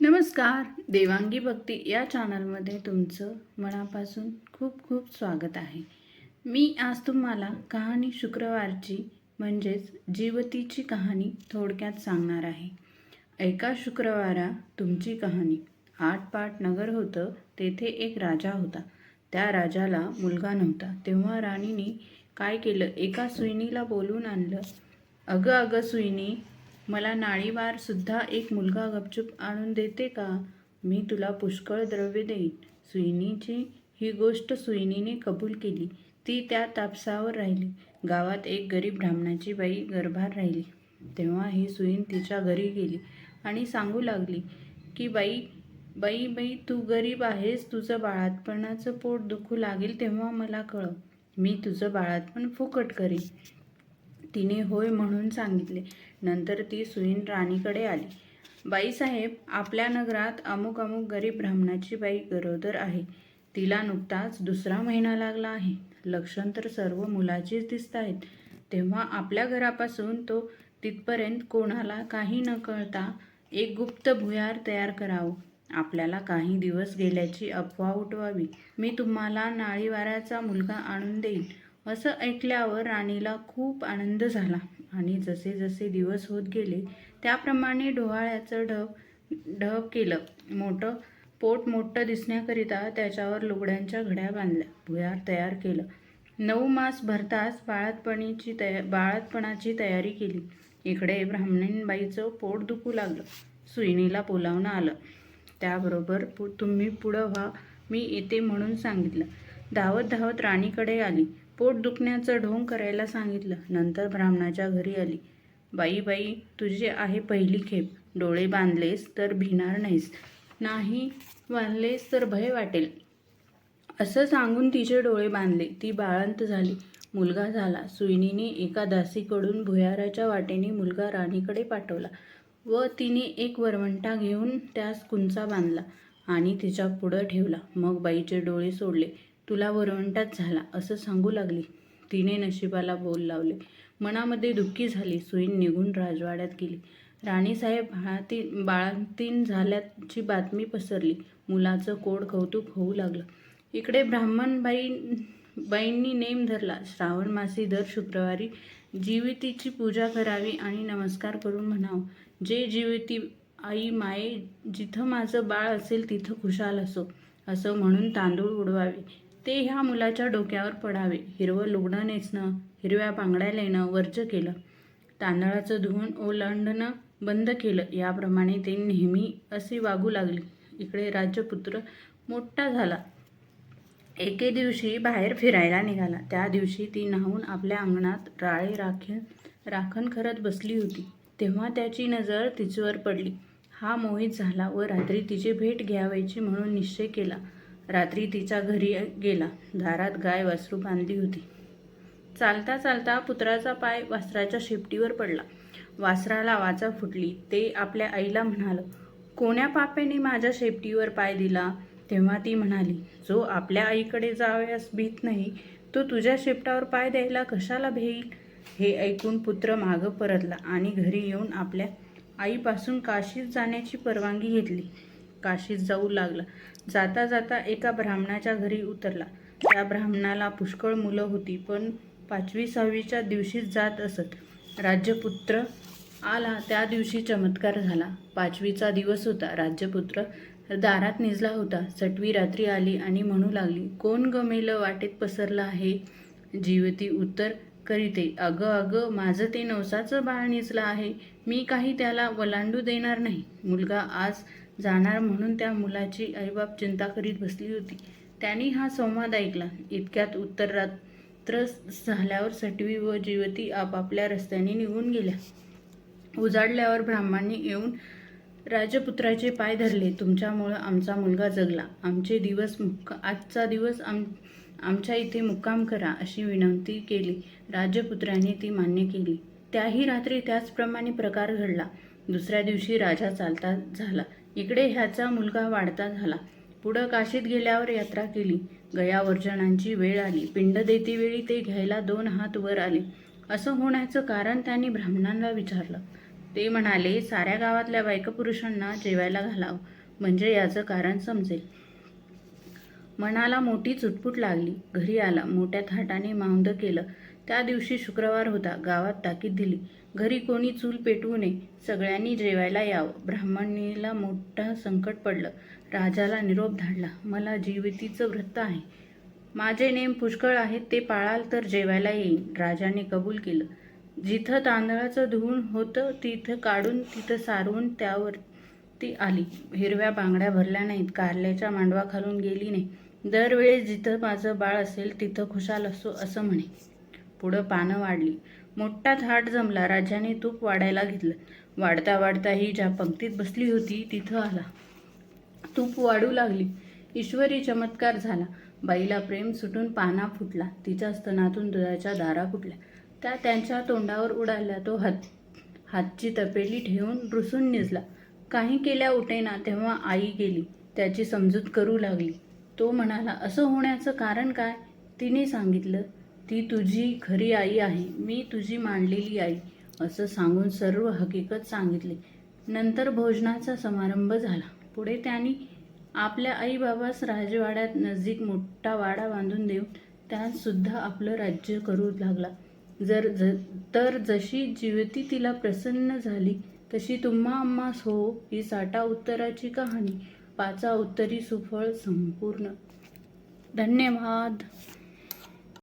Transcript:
नमस्कार देवांगी भक्ती या चॅनलमध्ये तुमचं मनापासून खूप खूप स्वागत आहे. मी आज तुम्हाला कहाणी शुक्रवारची म्हणजेच जीवतीची कहाणी थोडक्यात सांगणार आहे. एका शुक्रवारा तुमची कहाणी आठपाट नगर होतं तेथे एक राजा होता. त्या राजाला मुलगा नव्हता. तेव्हा राणीने काय केलं? एका सुईणीला बोलून आणलं. अगं अगं सुईणी मला नाळीवारसुद्धा एक मुलगा गपचूप आणून देते का? मी तुला पुष्कळ द्रव्य देईन. सुईणीची ही गोष्ट सुईणीने कबूल केली. ती त्या तापसावर राहिली. गावात एक गरीब ब्राह्मणाची बाई गर्भार राहिली. तेव्हा ही सुईण तिच्या घरी गेली आणि सांगू लागली की बाई बाई बाई तू गरीब आहेस. तुझं बाळातपणाचं पोट दुखू लागेल तेव्हा मला कळव. मी तुझं बाळातपण फुकट करीन. तिने होय म्हणून सांगितले. नंतर ती सुईन राणीकडे आली. बाईसाहेब आपल्या नगरात अमुक अमुक गरीब ब्राह्मणाची बाई गरोदर आहे. तिला नुकताच दुसरा महिना लागला आहे. लक्षण तर सर्व मुलाचीच दिसत आहेत. तेव्हा आपल्या घरापासून तो तिथपर्यंत कोणाला काही न कळता एक गुप्त भुयार तयार करावं. आपल्याला काही दिवस गेल्याची अफवा उठवावी. मी तुम्हाला नाळीवाऱ्याचा मुलगा आणून देईन. असं ऐकल्यावर राणीला खूप आनंद झाला. आणि जसे जसे दिवस होत गेले त्याप्रमाणे डोहाळ्याचं ढब ढब केलं. मोठं पोट मोठं दिसण्याकरिता त्याच्यावर लुगड्यांच्या घड्या बांधल्या. भुयार तयार केलं. नऊ मास भरताच बाळातपणीची तया बाळातपणाची तयारी केली. इकडे ब्राह्मणीबाईचं पोट दुखू लागलं. सुईणीला बोलावणं आलं. त्याबरोबर पु तुम्ही पुढं व्हा. मी येते म्हणून सांगितलं. धावत धावत राणीकडे आली. पोट दुखण्याचं ढोंग करायला सांगितलं. नंतर ब्राह्मणाच्या घरी आली. बाई बाई तुझी आहे पहिली खेप. डोळे बांधलेस तर भिणार नाहीस. नाही बांधलेस तर भय वाटेल. असं सांगून तिचे डोळे बांधले. ती बाळंत झाली. मुलगा झाला. सुईणीने एका दासीकडून भुयाराच्या वाटेने मुलगा राणीकडे पाठवला व तिने एक वरवंटा घेऊन त्यास कुंचा बांधला आणि तिच्या पुढं ठेवला. मग बाईचे डोळे सोडले. तुला वरवंटाच झाला असं सांगू लागली. तिने नशिबाला बोल लावले. मनामध्ये दुःखी झाली. सुईन निघून राजवाड्यात गेली. राणीसाहेब बाळातीन बाळांतीन झाल्याची बातमी पसरली. मुलाचं कोड कौतुक होऊ लागलं. इकडे ब्राह्मणबाई बाईंनी नेम धरला. श्रावण मासी दर शुक्रवारी जीवितीची पूजा करावी आणि नमस्कार करून म्हणावं. जे जीविती आई माये जिथं माझं बाळ असेल तिथं खुशाल असो. असं म्हणून तांदूळ उडवावे. ते ह्या मुलाच्या डोक्यावर पडावे. हिरवं लुगडं नेसणं हिरव्या बांगड्या लेणं वर्ज केलं. तांदळाचं धुवून ओलांडणं बंद केलं. याप्रमाणे ते नेहमी असे वागू लागले. इकडे राजपुत्र मोठा झाला. एके दिवशी बाहेर फिरायला निघाला. त्या दिवशी ती न्हावून आपल्या अंगणात राळे राखीन राखण करत बसली होती. तेव्हा त्याची नजर तिच्यावर पडली. हा मोहित झाला व रात्री तिची भेट घ्यावायची म्हणून निश्चय केला. रात्री तिच्या घरी गेला. दारात गाय वासरू बांधली होती. चालता चालता पुत्राचा पाय वासराच्या शेपटीवर पडला. वासराला वाचा फुटली. ते आपल्या आईला म्हणालं कोण्या पाप्याने माझ्या शेपटीवर पाय दिला? तेव्हा ती म्हणाली जो आपल्या आईकडे जावयास भीत नाही तो तुझ्या शेपटावर पाय द्यायला कशाला भेईल? हे ऐकून पुत्र मागं परतला आणि घरी येऊन आपल्या आईपासून काशीत जाण्याची परवानगी घेतली. काशीत जाऊ लागला. जाता जाता एका ब्राह्मणाच्या घरी उतरला. त्या ब्राह्मणाला पुष्कळ मुलं होती पण पाचवी सहावीच्या दिवशीच जात असत. राज्यपुत्र आला. त्या दिवशी चमत्कार झाला. पाचवीचा दिवस होता. राज्यपुत्र दारात निजला होता. सटवी रात्री आली आणि म्हणू लागली कोण गमेलं वाटेत पसरलं आहे? जीवती उत्तर करीते. अगं अगं माझं ते नवसाचं बाळ निजलं आहे. मी काही त्याला वलांडू देणार नाही. मुलगा आज जाणार म्हणून त्या मुलाची आईबाप चिंता करीत बसली होती. त्यांनी हा संवाद ऐकला. इतक्यात उत्तर रात्र झाल्यावर सटवी व जीवती आपापल्या रस्त्याने निघून गेल्या. उजाडल्यावर ब्राह्मणांनी येऊन राजपुत्राचे पाय धरले. तुमच्यामुळं आमचा मुलगा जगला. आमचे दिवस मुक्का आजचा दिवस आम आमच्या इथे मुक्काम करा अशी विनंती केली. राजपुत्राने ती मान्य केली. त्याही रात्री त्याचप्रमाणे प्रकार घडला. दुसऱ्या दिवशी राजा चालता झाला. इकडे ह्याचा मुलगा वाढता झाला. पुढं काशीत गेल्यावर यात्रा केली. गयावर्जनांची वेळ आली. पिंड देतीवेळी ते घ्यायला दोन हात वर आले. असं होण्याचं कारण त्यांनी ब्राह्मणांना विचारलं. ते म्हणाले साऱ्या गावातल्या बायकपुरुषांना जेवायला घालावं. म्हणजे याचं कारण समजेल. मनाला मोठी चुटपुट लागली. घरी आला. मोठ्या थाटाने मावंद केलं. त्या दिवशी शुक्रवार होता. गावात ताकीद दिली. घरी कोणी चूल पेटवू नये. सगळ्यांनी जेवायला यावं. ब्राह्मणीला मोठं संकट पडलं. राजाला निरोप धाडला. मला जीवितीचं व्रत आहे. माझे नेम पुष्कळ आहेत. ते पाळाल तर जेवायला येईन. राजाने कबूल केलं. जिथं तांदळाचं धुवून होतं तिथं काढून तिथं सारवून त्यावर ती आली. हिरव्या बांगड्या भरल्या नाहीत. कारल्याच्या मांडवा खालून गेली नाही. दरवेळेस जिथं माझं बाळ असेल तिथं खुशाल असो असं म्हणे. पुढं पानं वाढली. मोठा थाट जमला. राजाने तूप वाढायला घेतलं. वाढता वाढता ही ज्या पंक्तीत बसली होती तिथं आला. तूप वाढू लागली. ईश्वरी चमत्कार झाला. बाईला प्रेम सुटून पाना फुटला. तिच्या स्तनातून दुधाच्या दारा फुटल्या. त्या त्यांच्या तोंडावर उडाल्या. तो हात हातची तपेली ठेवून रुसून निजला काही केल्या उठेना तेव्हा आई गेली. त्याची समजूत करू लागली. तो म्हणाला असं होण्याचं कारण काय? तिने सांगितलं ती तुझी खरी आई आहे मी तुझी मांडलेली आई असं सांगून सर्व हकीकत सांगितली. नंतर भोजनाचा समारंभ झाला. पुढे त्यांनी आपल्या आईबाबास राजवाड्यात नजीक मोठा वाडा बांधून देऊन त्यातसुद्धा आपलं राज्य करू लागला. जर ज तर जशी जीवती तिला प्रसन्न झाली तशी तुम्हा आम्हास हो ही साठा उत्तराची कहाणी पाचा उत्तरी सुफळ संपूर्ण. धन्यवाद.